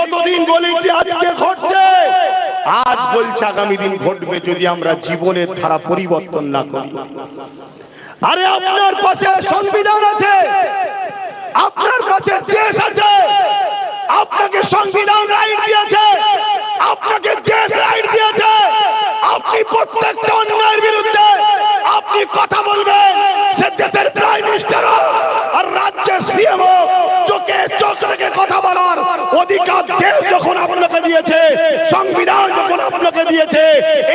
বিগত দিন বলেছি আজকে ঘটছে? আজ বলছে আগামী দিন ঘটবে যদি আমরা জীবনের ধারা পরিবর্তন না করি। আরে আপনার পাশে সংবিধান আছে। আপনার পাশে দেশ আছে আপনাকে সংবিধান রাইট দিয়েছে আপনাকে দেশ রাইট দিয়েছে আপনি প্রত্যেকটা অন্যায়ের বিরুদ্ধে আপনি কথা বলবেন সে দেশের প্রাইম মিনিস্টার আর রাজ্যের সিএম চোখে চোখ রেখে কথা বলার অধিকার দেশ যখন আপনাকে দিয়েছে সংবিধান যখন আপনাকে দিয়েছে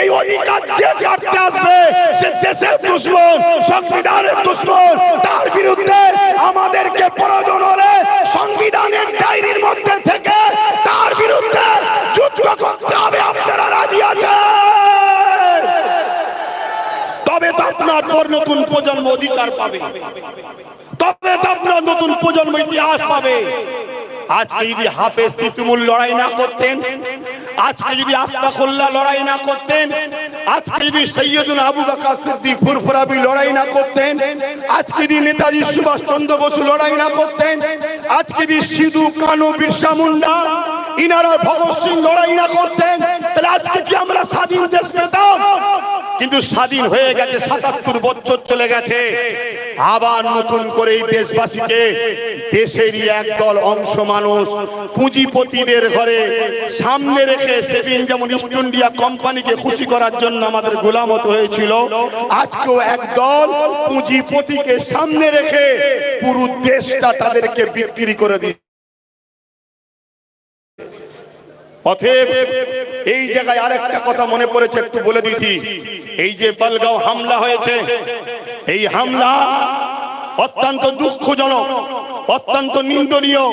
এই অধিকার যে কাটতে আসবে সে দেশের দুশ্মন সংবিধানের দুশ্মন তার বিরুদ্ধে আমাদেরকে প্রয়োজন হলে সংবিধানের ডায়েরির মধ্যে থেকে তার বিরুদ্ধে যুদ্ধ করতে হবে আপনারা রাজি আছেন তবে তো আপনার পর নতুন প্রজন্ম অধিকার পাবে। তবে আপনার নতুন প্রজন্ম ইতিহাস পাবে। আজকে যদি হাফেজ তিতুমুল লড়াই না করতেন, আজকে যদি আস্তাকুল্লাহ লড়াই না করতেন, আজকে যদি সৈয়দুল আবু বকর সিদ্দিক ফুরফুরাবি লড়াই না করতেন, আজকে যদি নেতাজি সুভাষ চন্দ্র বসু লড়াই না করতেন, আজকে যদি সিধু, কানু, বিরসা মুন্ডা, ইনারা ভগৎ সিং লড়াই না করতেন, তাহলে আজকে কি আমরা স্বাধীন দেশ পেতাম? কিন্তু স্বাধীন হয়ে গেছে, সাতাত্তর বছর চলে গেছে। আবার নতুন করে এই দেশবাসীকে দেশেরই একদল অংশ মানুষ পুঁজিপতিদের ঘরে সামনে রেখে সেদিন যেমন ইস্ট ইন্ডিয়া কোম্পানিকে খুশি করার জন্য আমাদের গোলামত হয়েছিল, আজকেও একদল পুঁজিপতিকে সামনে রেখে পুরো দেশটা তাদেরকে বিক্রি করে দিচ্ছে। অতএব এই জায়গায় আরেকটা কথা মনে পড়েছে, একটু বলে দিচ্ছি এই যে পালগাঁও হামলা হয়েছে, এই হামলা অত্যন্ত দুঃখজনক, অত্যন্ত নিন্দনীয়।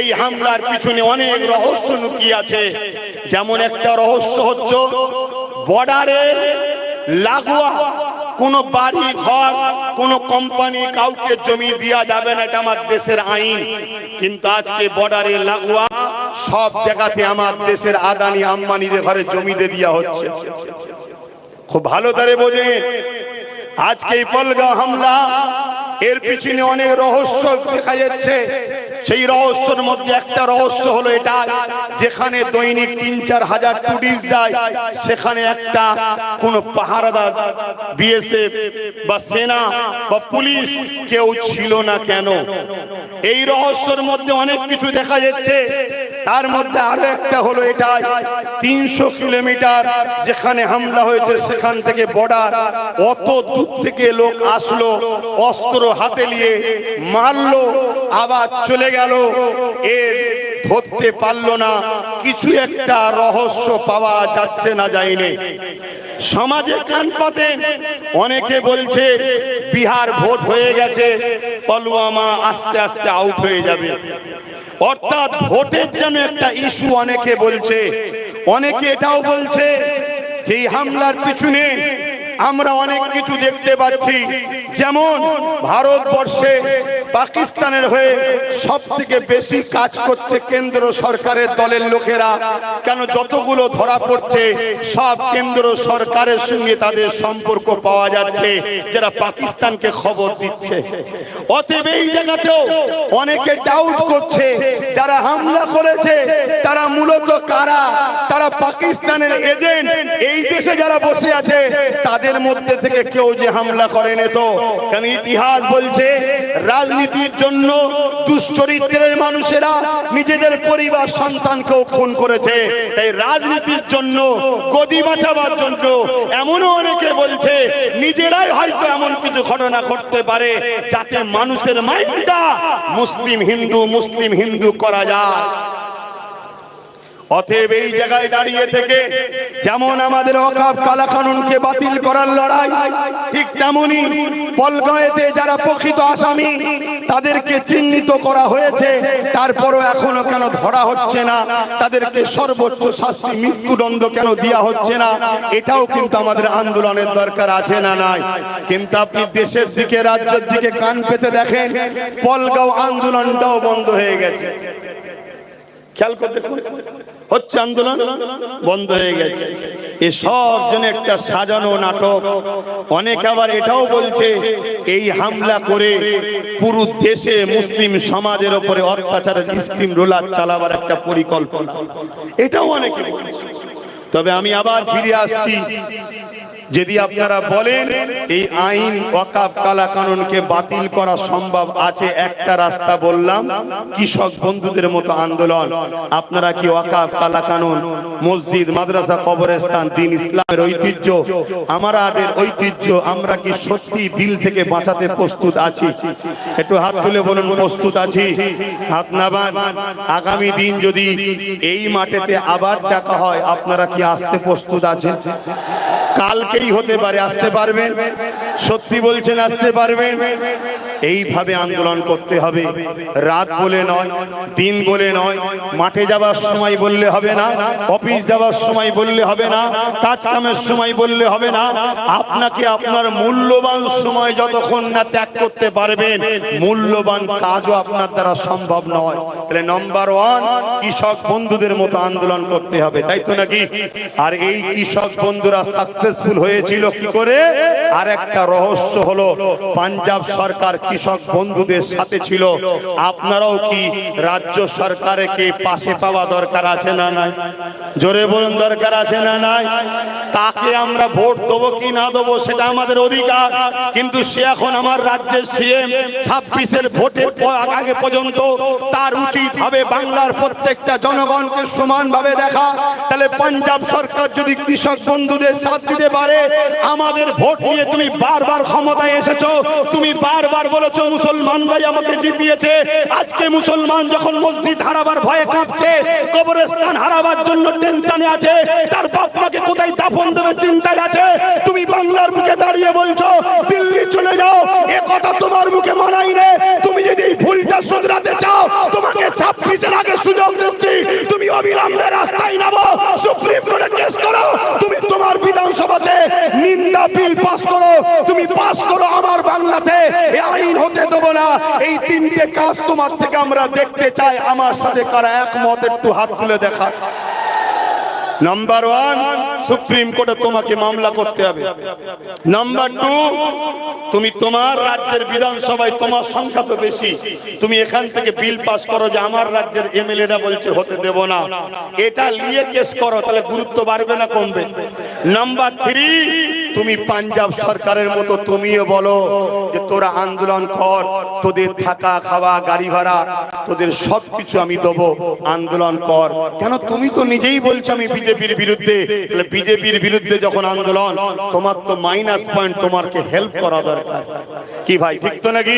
এই হামলার পিছনে অনেক রহস্য লুকিয়ে আছে। যেমন একটা রহস্য হচ্ছে, বর্ডারে লাগোয়া কোন বাড়ি ঘর কোন কোম্পানি কাউকে জমি দেওয়া যাবে না, এটা আমার দেশের আইন। কিন্তু আজকে বর্ডারে লাগোয়া সব জায়গাতে আমার দেশের আদানি আম্বানিদের ঘরে জমি দিয়ে হচ্ছে। খুব ভালো করে বোঝে। আজকে এই পলগাঁও হামলা, এর পিছনে অনেক রহস্য দেখা যাচ্ছে। সেই রহস্যের মধ্যে একটা রহস্য হলো এটা, যেখানে দৈনিক তিন চার হাজার টুরিস্ট যায়, সেখানে একটা কোন পাহারাদার বিএসএফ বা সেনা বা পুলিশ কেউ ছিল না কেন? এই রহস্যের মধ্যে অনেক কিছু দেখা যাচ্ছে। তার মধ্যে আরও একটা হলো এটা, তিনশো কিলোমিটার যেখানে হামলা হয়েছে, সেখান থেকে বর্ডার অত দূর থেকে লোক আসলো, অস্ত্র হাতে নিয়ে মারলো, আবার চলে গেল, এর ধরতে পারল না, কিছু একটা রহস্য পাওয়া যাচ্ছে না যায়নি। সমাজে কান পাতেন অনেকে বলছে, বিহার ভোট হয়ে গেছে পলুয়ামা আস্তে আস্তে আউট হয়ে যাবে। অর্থাৎ ভোটের জন্য একটা ইস্যু অনেকে বলছে। অনেকে এটাও বলছে যে হামলার পিছনে আমরা অনেক কিছু দেখতে পাচ্ছি। যেমন ভারতবর্ষে পাকিস্তানের হয়ে সব থেকে বেশি কাজ করছে কেন্দ্র সরকারের দলের লোকেরা। কেন যতগুলো ধরা পড়ছে, সব কেন্দ্র সরকারের সঙ্গে তাদের সম্পর্ক পাওয়া যাচ্ছে, যারা পাকিস্তানকে খবর দিচ্ছে। অতএব এই জায়গাতেও অনেকে ডাউট করছে, যারা হামলা করেছে, তারা মূলত কারা? তারা পাকিস্তানের এজেন্ট এই দেশে যারা বসে আছে, তাদের মধ্যে থেকে কেউ যে হামলা করেনি তো? কারণ ইতিহাস বলছে রাজনীতির জন্য দুশ্চরিত্রের মানুষেরা নিজেদের পরিবার সন্তানকেও খুন করেছে। এই রাজনীতির জন্য, গদি বাঁচাবার জন্য এমনও অনেকে বলছে, নিজেরাই হয়তো এমন কিছু ঘটনা ঘটতে পারে যাতে মানুষের মাইন্ডটা মুসলিম হিন্দু মুসলিম হিন্দু করা যায়। অতএব এই জায়গায় দাঁড়িয়ে থেকে যেমন আমাদের অকাপ কালা কানুনকে বাতিল করার লড়াই, ঠিক তেমনি পলগাঁয়েতে যারা প্রকৃত আসামি, তাদেরকে চিহ্নিত করা হয়েছে, তারপরও এখনও কেন ধরা হচ্ছে না, তাদেরকে সর্বোচ্চ শাস্তি, মৃত্যুদণ্ড কেন দেওয়া হচ্ছে না, এটাও কিন্তু আমাদের আন্দোলনের দরকার আছে না নাই। কিন্তু আপনি দেশের দিকে, রাজ্যের দিকে কান পেতে দেখেন, পলগাঁও আন্দোলনটাও বন্ধ হয়ে গেছে। খেয়াল করে দেখুন, হচ্ছে আন্দোলন, বন্ধ হয়ে গেছে। এ সব জন্য একটা সাজানো নাটক। অনেকে আবার এটাও বলছে, এই হামলা করে পুরো দেশে মুসলিম সমাজের উপরে অত্যাচারের স্টিম রোলার চালাবার একটা পরিকল্পনা। এটাও অনেকে তবে আমি আবার ফিরে আসছি। যদি আপনারা বলেন, এই আইন ওয়াকাফ কালা কানুনকে বাতিল করা সম্ভব আছে, একটা রাস্তা বললাম, কৃষক বন্ধুদের মতো আন্দোলন। আপনারা কি ওয়াকাফ কালা কানুন মসজিদ, মাদ্রাসা, কবরস্থান, দিন ইসলামের ঐতিহ্য? আমাদের ঐতিহ্য, আমরা কি সত্যি দিল থেকে বাঁচাতে প্রস্তুত আছি? একটু হাত তুলে বলুন, প্রস্তুত আছি? হাত নাবান আগামী দিন যদি এই মাঠেতে আবার ডাকা হয়, আপনারা কি আসতে প্রস্তুত আছেন? কালকেই হতে পারে আসতে পারবেন। সত্যি বলছেন, আসতে পারবেন এইভাবে আন্দোলন করতে হবে। রাত বলে নয়, দিন বলে নয়, মাঠে যাবার সময় বললে হবে না, অফিস যাবার সময় বললে হবে না, কাজ কামের সময় বললে হবে না। আপনাকে আপনার মূল্যবান সময় যতক্ষণ না ত্যাগ করতে পারবেন, মূল্যবান কাজও আপনার দ্বারা সম্ভব নয়। তাহলে নম্বর ওয়ান কৃষক বন্ধুদের মতো আন্দোলন করতে হবে, তাই তো নাকি? আর এই কৃষক বন্ধুরা সাকসেসফুল হয়েছিল কি করে? আর একটা রহস্য হলো, পাঞ্জাব সরকার কৃষক বন্ধুদের সাথে ছিল। আপনারাও কি রাজ্য সরকারকে পাশে পাওয়া দরকার আছে না নাই? জোরে বলুন, দরকার আছে না নাই? তাকে আমরা ভোট দেবো কি না দেবো সেটা আমাদের অধিকার। কিন্তু সে এখন আমার রাজ্যের সিএম ছাব্বিশের ভোটের পর আগে পর্যন্ত তার উচিত হবে বাংলার প্রত্যেকটা জনগণকে সমানভাবে দেখা। তাহলে পাঞ্জাব সরকার যদি কৃষক বন্ধুদের সাথ দিতে পারে, আমাদের ভোট নিয়ে তুমি বারবার ক্ষমতায় এসেছ, তুমি বারবার বলেছ মুসলমানরাই আমাকে জিতিয়েছে। আজকে মুসলমান যখন মসজিদ হারাবার ভয়ে কাঁপছে, কবরস্থান হারাবার জন্য টেনশনে আছে, তার বাপ মাকে কোথায় দাফন দেবে চিন্তায় আছে, তুমি বাংলার মুখে দাঁড়িয়ে বলছো, দিল্লি চলে যাও, এ কথা তোমার মুখে মানাই নে। তুমি যদি ভুলটা শুধরাতে চাও, তোমাকে ছাব্বিশের আগে সুযোগ দিচ্ছি, তুমি অবিলম্বে রাস্তায় নামো, সুপ্রিম কোর্টে কেস করো নিন্দা বিল পাস করো। তুমি পাস করো আমার বাংলাতে। আইন হতে দেবো না। এই তিনটে কাজ তোমার থেকে আমরা দেখতে চাই। আমার সাথে কারা একমত, একটু হাত তুলে দেখা। নাম্বার ওয়ান সুপ্রিম কোর্টে তোমাকে মামলা করতে হবে। নাম্বার টু তুমি তোমার রাজ্যের বিধানসভায় তোমার সংখ্যা তো বেশি। তুমি এখান থেকে বিল পাস করো যে আমার রাজ্যের এমএলএরা বলছে হতে দেব না। এটা নিয়ে কেস করো, তাহলে গুরুত্ব বাড়বে না কমবে। নাম্বার থ্রি তুমি পাঞ্জাব সরকারের মতো তুমিও বলো যে তোরা আন্দোলন কর, তোদের থাকা খাওয়া, গাড়ি ভাড়া, তোদের সব কিছু আমি দেবো, আন্দোলন কর। কেন তুমি তো নিজেই বলছো আমি বিজেপির বিরুদ্ধে? বিজেপির বিরুদ্ধে যখন আন্দোলন, তোমার তো মাইনাস পয়েন্ট তোমারকে হেল্প করা দরকার। কি ভাই, ঠিক তো নাকি?